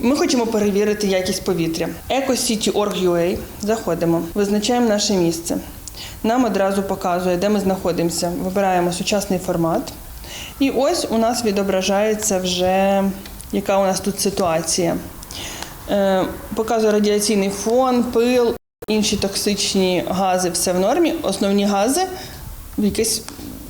Ми хочемо перевірити якість повітря. EcoCity.org.ua. Заходимо, визначаємо наше місце. Нам одразу показує, де ми знаходимося. Вибираємо сучасний формат. І ось у нас відображається вже, яка у нас тут ситуація. Е, Показує радіаційний фон, пил, інші токсичні гази, все в нормі. Основні гази в якийсь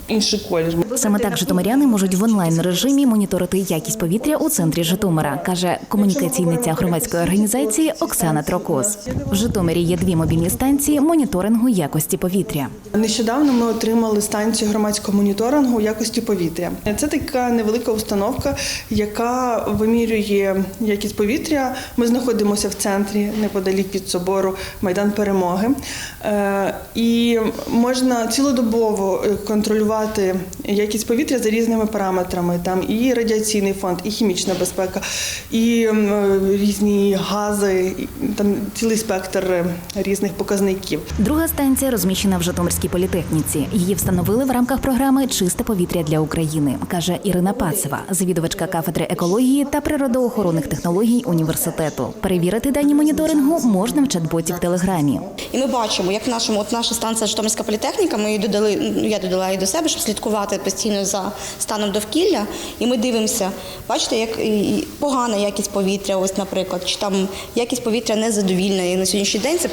інший колір. Саме так житомиряни можуть в онлайн режимі моніторити якість повітря у центрі Житомира, каже комунікаційниця громадської організації Оксана Трокос. В Житомирі є дві мобільні станції моніторингу якості повітря. Нещодавно ми отримали станцію громадського моніторингу якості повітря. Це така невелика установка, яка вимірює якість повітря. Ми знаходимося в центрі неподалік від собору Майдан Перемоги. Е, І можна цілодобово е, контролювати якість повітря за різними параметрами. Там і радіаційний фонд, і хімічна безпека, і е, різні гази, там цілий спектр різних показників. Друга станція розміщена в Житомирській політехніці. Її встановили в рамках програми Чисте повітря для України, каже Ірина Пацева, завідувачка кафедри екології та природоохоронних технологій університету. Перевірити дані моніторингу можна в чат-боті в телеграмі. І ми бачимо, як в нашому, от наша станція Житомирська політехніка, ми її додали, ну я додала її до себе, щоб слідкувати постійно за станом довкілля. І ми дивимося, бачите, як погана якість повітря, ось, наприклад, чи там якість повітря незадовільна. І на сьогоднішній день це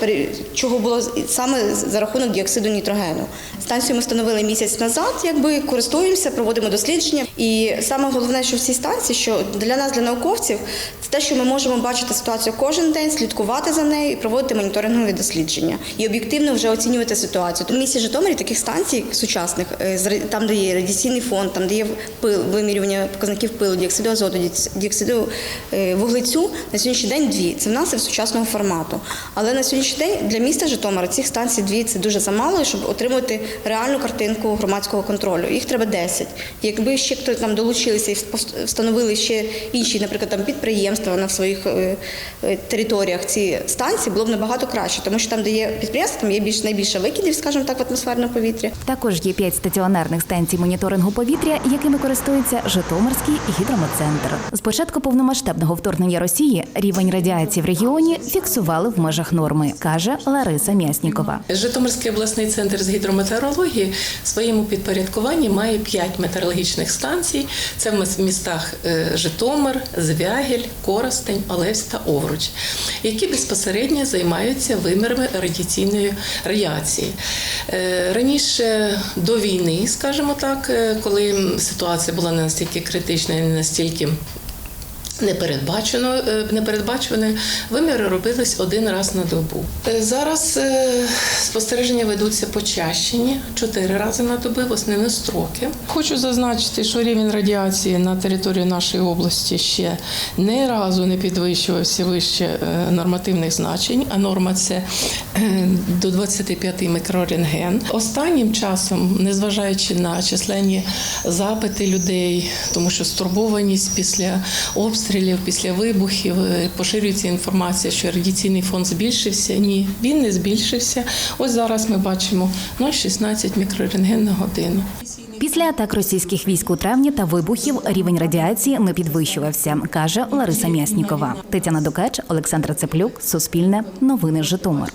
чого було саме за рахунок діоксиду нітрогену. Станцію ми встановили місяць назад, якби користуємося, проводимо дослідження. І саме головне, що в цій станції, що для нас, для науковців, це те, що ми можемо бачити ситуацію кожен день, слідкувати за нею і проводити моніторингові дослідження і об'єктивно вже оцінювати ситуацію. У місті Житомирі таких станцій сучасних, е, там, де є радіаційний фонд, там де є пил, вимірювання показників пилу, діоксиду азоту, діоксиду е, вуглецю, на сьогоднішній день дві. Це в нас в сучасного формату. Але на сьогоднішній день для міста Житомира цих станцій дві це дуже замало, щоб отримати реальну картинку громадського контролю. Їх треба 10. Якби ще хто там долучилися і встановили ще інші, наприклад, там підприємства на своїх е, е, територіях ці станції, було б набагато краще, тому що там, де є підприємства, там є більш найбільше викидів, скажімо так, в атмосферне повітря. Також є п'ять стаціонарних станцій моніторингу повітря, якими користується Житомирський гідрометцентр. З початку повномасштабного вторгнення Росії рівень радіації в регіоні фіксували в межах норми, каже Лариса М'яснікова. Житомирський обласний центр з гідрометеорології в своєму підпорядкуванні має 5 метеорологічних станцій. Це в містах е, Житомир, Звягель, Коростень, Олевськ та Овруч, які безпосередньо займаються вимірами радіаційної радіації. Е, Раніше до війни, скажімо так, е, коли ситуація була не настільки критична і не настільки непередбачено, е, виміри робились один раз на добу. Е, Зараз е, спостереження ведуться почащені чотири рази на доби в основні строки. Хочу зазначити, що рівень радіації на території нашої області ще не разу не підвищувався вище нормативних значень, а норма це до 25 мікрорентген. Останнім часом, незважаючи на численні запити людей, тому що стурбованість після обстрілів, після вибухів е, поширюється інформація, що радіаційний фон збільшився. Ні, він не збільшився. Ось зараз ми бачимо 0,16 мікрорентген на годину. Після атак російських військ у травні та вибухів рівень радіації не підвищувався, каже Лариса М'яснікова. Тетяна Дукач, Олександр Цеплюк, Суспільне, Новини Житомир.